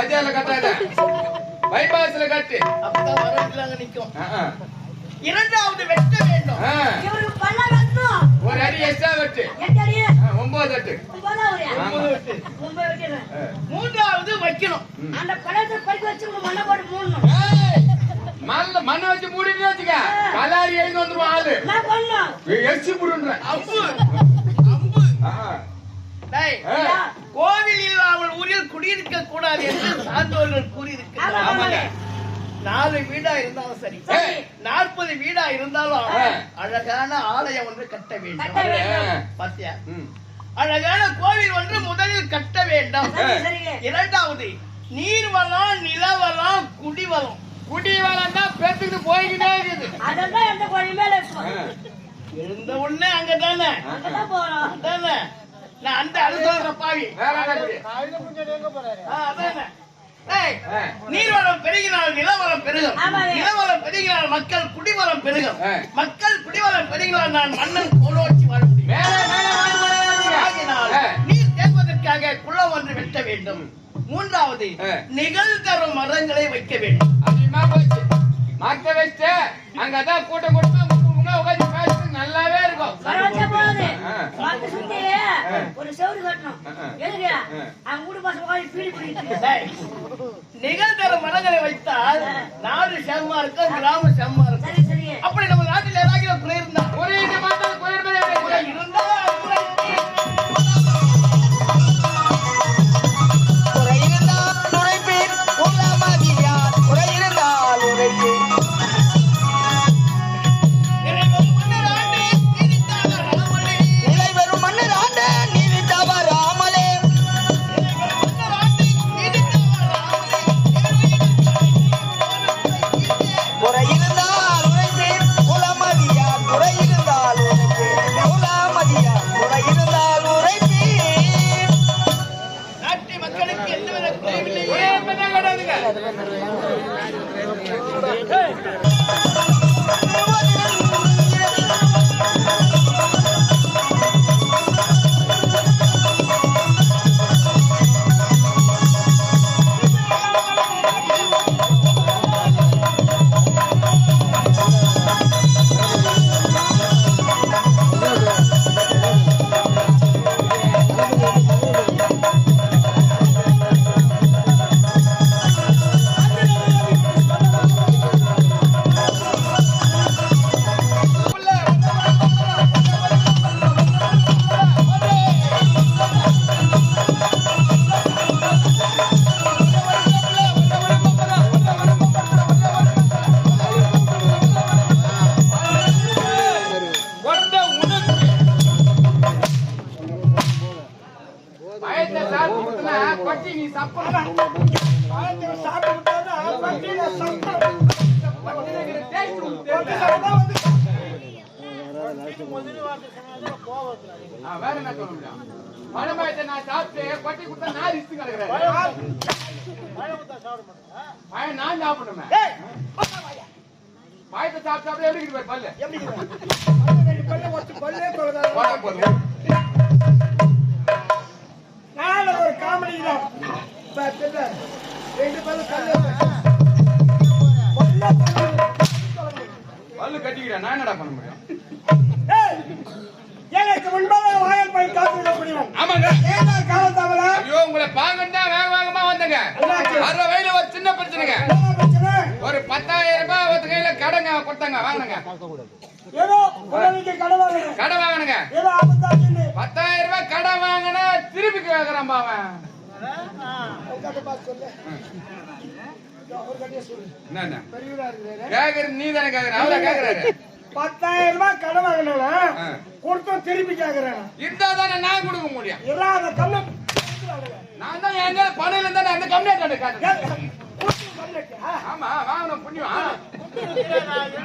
பஜார்ல கட்டாத. பைபாஸ்ல கட்டு. அப்பதான் வரவில்லாங்க நிக்கும். இரண்டாவது வெட்ட வேண்டும். இவருக்கு பல்ல ஒரு அடி எக்ஸ்ட்ரா வெட்டு. எட்டடி ஆ, ஒன்பது வெட்டு. ஒன்பது. ஒன்பது. மூன்றாவது வைக்கணும். அந்த பழத்தை பறிக்க வச்சு மண்ணை போட்டு மூடணும். மண்ல மண்ணை வச்சு மூடிட்டு வச்சுக்க. கலாரி எழுந்து வந்துருவான் ஆளு. எரிச்சு புடுன்ற அம்பு. அம்பு. டேய். கோவில் இல்லாமல் ஊரில் குடியிருக்க கூடாது என்று சான்றோர்கள் கூறியிருக்கிறார் நாலு வீடா இருந்தாலும் சரி. நாற்பது வீடா இருந்தாலும். அழகான ஆலயம் ஒன்று கட்ட வேண்டும். பாத்தியா? ம். அழகான கோவில் ஒன்று முதலில் கட்ட வேண்டும். இரண்டாவது நீர்வளம் நிலவளம் குடிவளம். குடி வளம் தான் பெத்துக்கிட்டு போய்கிட்டே இருக்குது. அதெல்லாம் எந்த கோழி மேல. எழுந்த உடனே அங்கதானே? அங்கதான் போறோம். அதானே நான் அந்த சொல்ற பாவி. நீர்வளம் பெருகினால் நிலவளம் பெருகும். நிலவளம் பெருகினால் மக்கள் குடிவளம் பெருகும். மக்கள் குடிவளம் பெருகினால் நான் மன்னன் கோலோச்சி வாழ முடியும். நீர் தேர்வதற்காக குளம் ஒன்று வெட்ட வேண்டும் மூன்றாவது ஆ. நிகழ்தரும் மரங்களை வைக்க வேண்டும் போச்சு மத்த வச்சுட்டு அங்கதான் கூட்டம் கொடுத்து உட்காந்து நல்லாவே இருக்கும். பரவாயில்ல போகுது சுத்தி ஒரு செவரு கட்டணும். எதுக்கு. அவங்க வீடு பசங்க உட்கார்ந்து பீடி குடிக்கிறது டேய், நிகழ்தரும் மரங்களை வைத்தால் நாடு செம்மா இருக்கும் கிராமம் செம்மா இருக்கும். அப்படி நம்ம நாட்டில் ஏதாவது குறை இருந்தா புரியுது பழம்பழத்தை நான் சாப்பிட்டு கொட்டி கொடுத்தா நான் ரிஸ்க் கிடக்குறேன் பழம் நான் சாப்பிடணுமே பழத்தை சாப்பிட்டு சாப்பிட்டு எப்படி இருக்கு பல்லு போடா போதும் ஒரு காமெடி ரெண்டு பேரும் கல்லு பல்லு கட்டிக்கிறேன் நான் என்னடா பண்ண முடியும்? எனக்கு முன்பாக வாயல் போய் காத்து முடியும். ஆமாங்க. காலம் தவிர ஐயோ உங்களை பாங்கன்னு வேக வேகமா வந்தங்க. அரை வயல ஒரு சின்ன பிரச்சனைங்க. பிரச்சனை? ஒரு பத்தாயிரம் ரூபாய் ஒருத்த கையில கடங்க கொடுத்தாங்க வாங்கினுங்க. ஏதோ கடை வாங்கினுங்க. ஏதோ பத்தாயிரம் ரூபாய் கடை வாங்கினா திருப்பி கேக்குறான் அவன் கேக்குறது நீ தானே கேக்குற அவரா கேக்குறாரு? பத்தாயிரம் ரூபாய் கடை வாங்கினால. கொடுத்தும் திருப்பி கேக்குறேன் இருந்தா தானே நான் கொடுக்க முடியும். இல்லாத கண்ணு. நான் தான் எங்க பணியில இருந்தா நான் அந்த கம்மியா காட்டுறேன். ஆமா வாங்கணும் புண்ணியம்.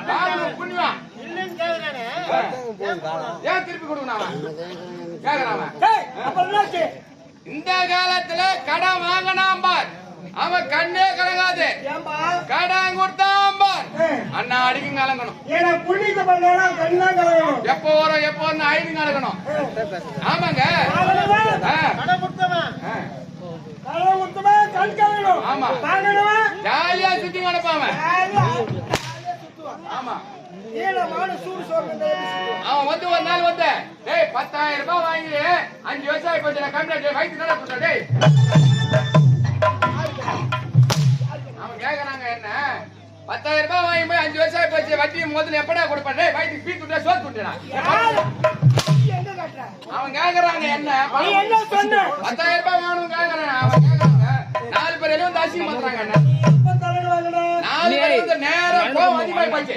வாங்கணும் புண்ணியம். ஏன் திருப்பி கொடுக்கணும் கேக்குறான் இந்த காலத்துல கடன் வாங்கினான் பார். அவன் கண்ணே கலங்காது. கடன் கொடுத்தான் பார் கண்ணா அடிக்கும் கலங்கணும். கலங்கணும். எப்போ வரும் எப்போ வந்து ஐந்து கலக்கணும் ஆமாங்க. கலங்கணும்? ஆமா. ஜாலியா சுத்தி கிடப்பாம ஜாலியா. ஆமா. அவன் வந்து ஒரு நாள் வந்து டேய் பத்தாயிரம் ரூபாய் வாங்கி அஞ்சு விவசாய கொஞ்சம் கம்மியா வயிற்று நட சொல்ற டேய். பத்தாயிரம் ரூபாய் வாங்கி போய் அஞ்சு வருஷம் போச்சு. வட்டி முதல்ல எப்படா கொடுப்பேன்? டேய் வயிற்றுக்கு பீ துட்டா சோத்து கட்டுற? அவன் கேக்குறாங்க என்ன? நீ என்ன சொன்ன? பத்தாயிரம் ரூபாய் வேணும் கேக்குறான். அவன் கேக்குறாங்க. நாலு பேர் எல்லாம் வந்து அசிங்கம் பண்றாங்க என்ன நாலு பேர் வந்து நேரா கோவம் அதிகமாகி போச்சு.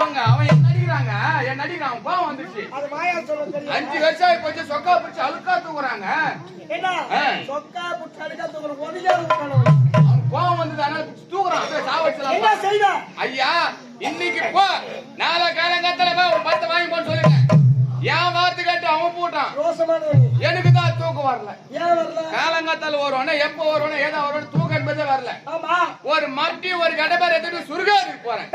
அவங்க அவன் என்ன அடிக்கிறாங்க என்ன அடிக்கிறான் அவன் கோவம் வந்துச்சு அது மாயா சொல்ல தெரியும் அஞ்சு வருஷம் ஆகி போச்சு சொக்கா பிடிச்சு அழுக்கா தூக்குறாங்க என்ன. சொக்கா புட்டு அடிக்க தூக்குற அவன் கோவம் வந்து தானே தூக்குறான் அப்படியே என்ன சாவடிச்சலாம் செய்த? ஐயா இன்னைக்கு போ. நாளை காலங்கத்துல போ. ஒரு பத்து வாங்கி போன்னு சொல்லுங்க. என் வார்த்தை கேட்டு அவன் போட்டான். எனக்கு தான் தூக்கம் வரல. ஏன் காலங்காத்தால வருவானே எப்போ வருவானே ஏதோ வருவானே தூக்கம் என்பதே வரல. ஆமா. ஒரு மட்டி ஒரு கடப்பார் எடுத்துட்டு சுருகாதுக்கு போறேன்.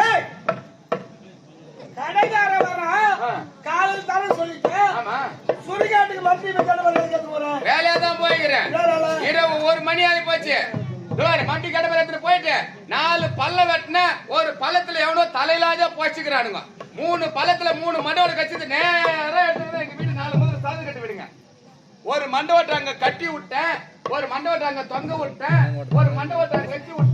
கடைக்கார வரா. காலையில் தர சொல்லிட்டு. ஆமா. சுடுகாட்டுக்கு போறேன் வேலையா தான் வேலை? இரவு ஒரு மணி ஆகி போச்சு. மட்டி கடப்பார் எடுத்துட்டு போயிட்டு நாலு பல்ல வெட்டின ஒரு பள்ளத்துல எவனோ தலையிலாஜா போச்சுக்கிறானுங்க. மூணு பள்ளத்துல மூணு மண்டோட கச்சிட்டு நேரா எடுத்துட்டு எங்க வீட்டு நாலு முதல்ல சாது கட்டி விடுங்க. ஒரு மண்டபத்தை அங்க கட்டி விட்டேன். ஒரு மண்டபத்தை அங்க தொங்க விட்டேன். ஒரு மண்டபத்தை கட்டி விட்டேன்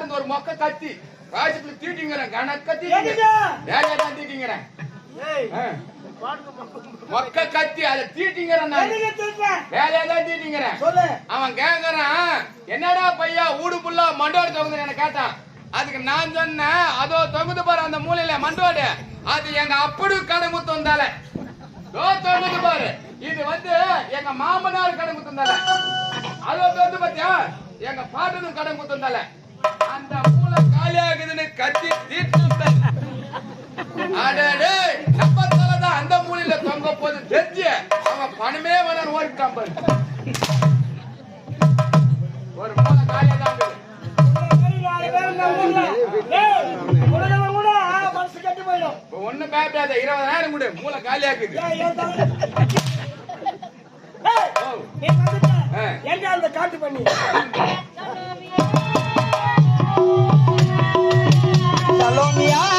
பாடுந்த ஒரு மொக்க கத்தி. வாஜிபில் தீட்டிங்கிறேன் கணக்க தீட்டிங்கிறேன். தீட்டிங்கிறேன் மொக்க கத்தி அதை தீட்டிங்கிறேன் நான். எதுக்கு திருத்த வேலையா தான் தீட்டிங்கிறேன். அவன் கேக்குறான் என்னடா பையா ஊடு புல்லா மண்டோடு தொங்குதுன்னு என்ன கேட்டான். அதுக்கு நான் சொன்னேன் அதோ தொங்குது பாரு அந்த மூலையில மண்டோடு. அது எங்க அப்படி கடமுத்து வந்தால. தோ தொங்குது பாரு. இது வந்து எங்க மாமனார் கடமுத்து வந்தால. அதோ தொந்து பாத்தியா? எங்க பாட்டனும் கடமுத்து வந்தால. அந்த மூளை காலியாகுதுன்னு கத்தி தீட்டு அடடே நம்ம அந்த மூலையில தொங்க போது தெரிஞ்சு அவன் பணமே வேணும் ஓடிட்டான் பாரு ஒரு மூளை காலியா தான் இருக்குது. நாலு பேர் கூட மனசு போயிடும் மூளை காலியாக்குது ஏன் அந்த காட்டு பண்ணி Yeah.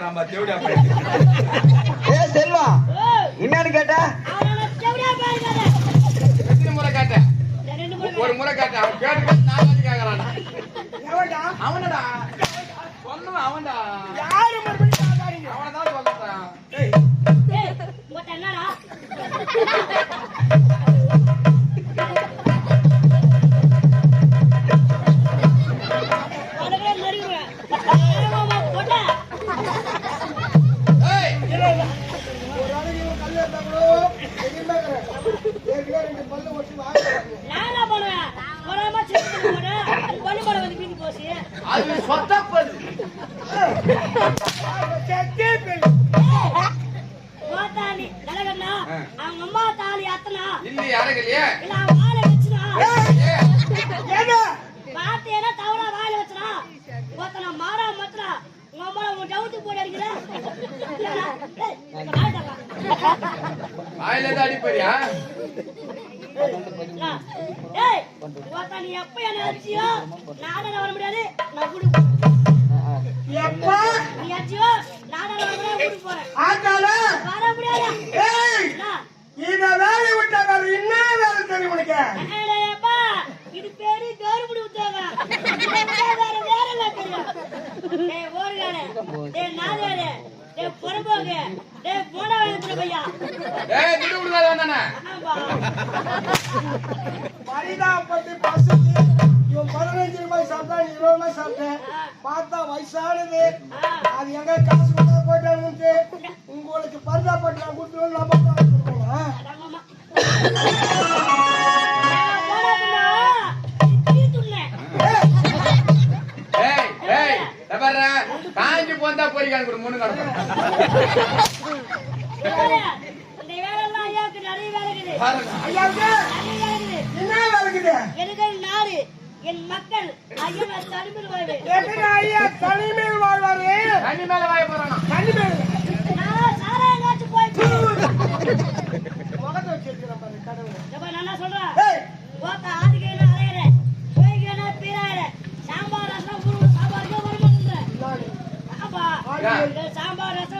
கேட்டு வாங்குறான் பா, செவடியா பையன். ஏ செல்வா என்னன்னு கேட்ட எத்தனை முறை கேட்டேன்? ரெண்டு மூணு ஒரு முறை கேட்டேன் அவன் கேட்டு கேட்டு நாலு வாட்டி கேக்குறான்டா. எவன்டா? அவனடா சொன்னவன் அவன்டா யாரு சொல்றேன் இல்லையே அழகலையே இல்ல ஏ, என்ன வார்த்தையெல்லாம் தவறா வாயில வச்சுனா ஓத்தனா மாறா அம்மா உன் டவுட்டு போட்டு அடிக்கிற இல்லடா, ஏய், இங்க வாடா. வாயில தான் அடிப்பறியா அண்ணா, ஏய் ஓத்தா நீ எப்ப என்ன அடிச்சியோ நானே வர முடியாது. நான் போறேன். எப்பா? நீ அடிச்சியோ நானே பதினஞ்சு ரூபாய் சாப்பிட்டா நீ இருபது ரூபாய் சாப்பிட்டேன் பார்த்தா வயசானது. அது எங்க காசு கொடுத்தா போயிட்டானுட்டு உங்களுக்கு பரிதாபப்பட்டு நான் கொடுத்துருவோம். நான் தபற காஞ்சி போந்தா பொரிக்கான் கொடு மூணு இருக்குது. என்ன வேலை இருக்குது? எனக்கு நாடு என் மக்கள் ஐயா தடுப்பில் வருவேன் எப்படி ஐயா தனிமையில் வாழ்வாரு. தண்ணி மேல வாய போறானா? தனிமையில். நான் சாராயங்காச்சும் போயிட்டு முகத்தை வச்சிருக்கிறேன் பாரு கடவுள். எப்ப நான் என்ன சொல்றேன்? ஏய். ஓத்த ஆதிக்கையில அலையிற போய்க்கிறேன்னா பீராயிர சாம்பார் ரசம் ஊரு சாம்பாருக்கே வர மாட்டேங்கிற ஆமா இந்த சாம்பார் ரசம்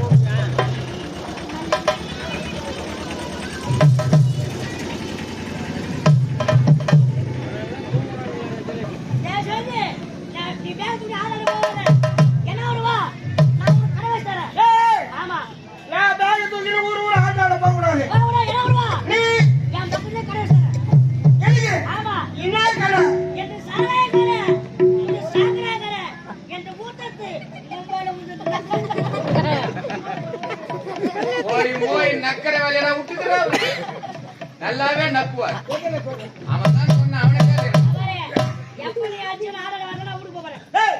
ஆதாரம் வாங்கினா வீட்டுக்கு போறேன் ஏய்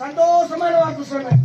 சந்தோஷமான வார்த்தை ஆட்டாடா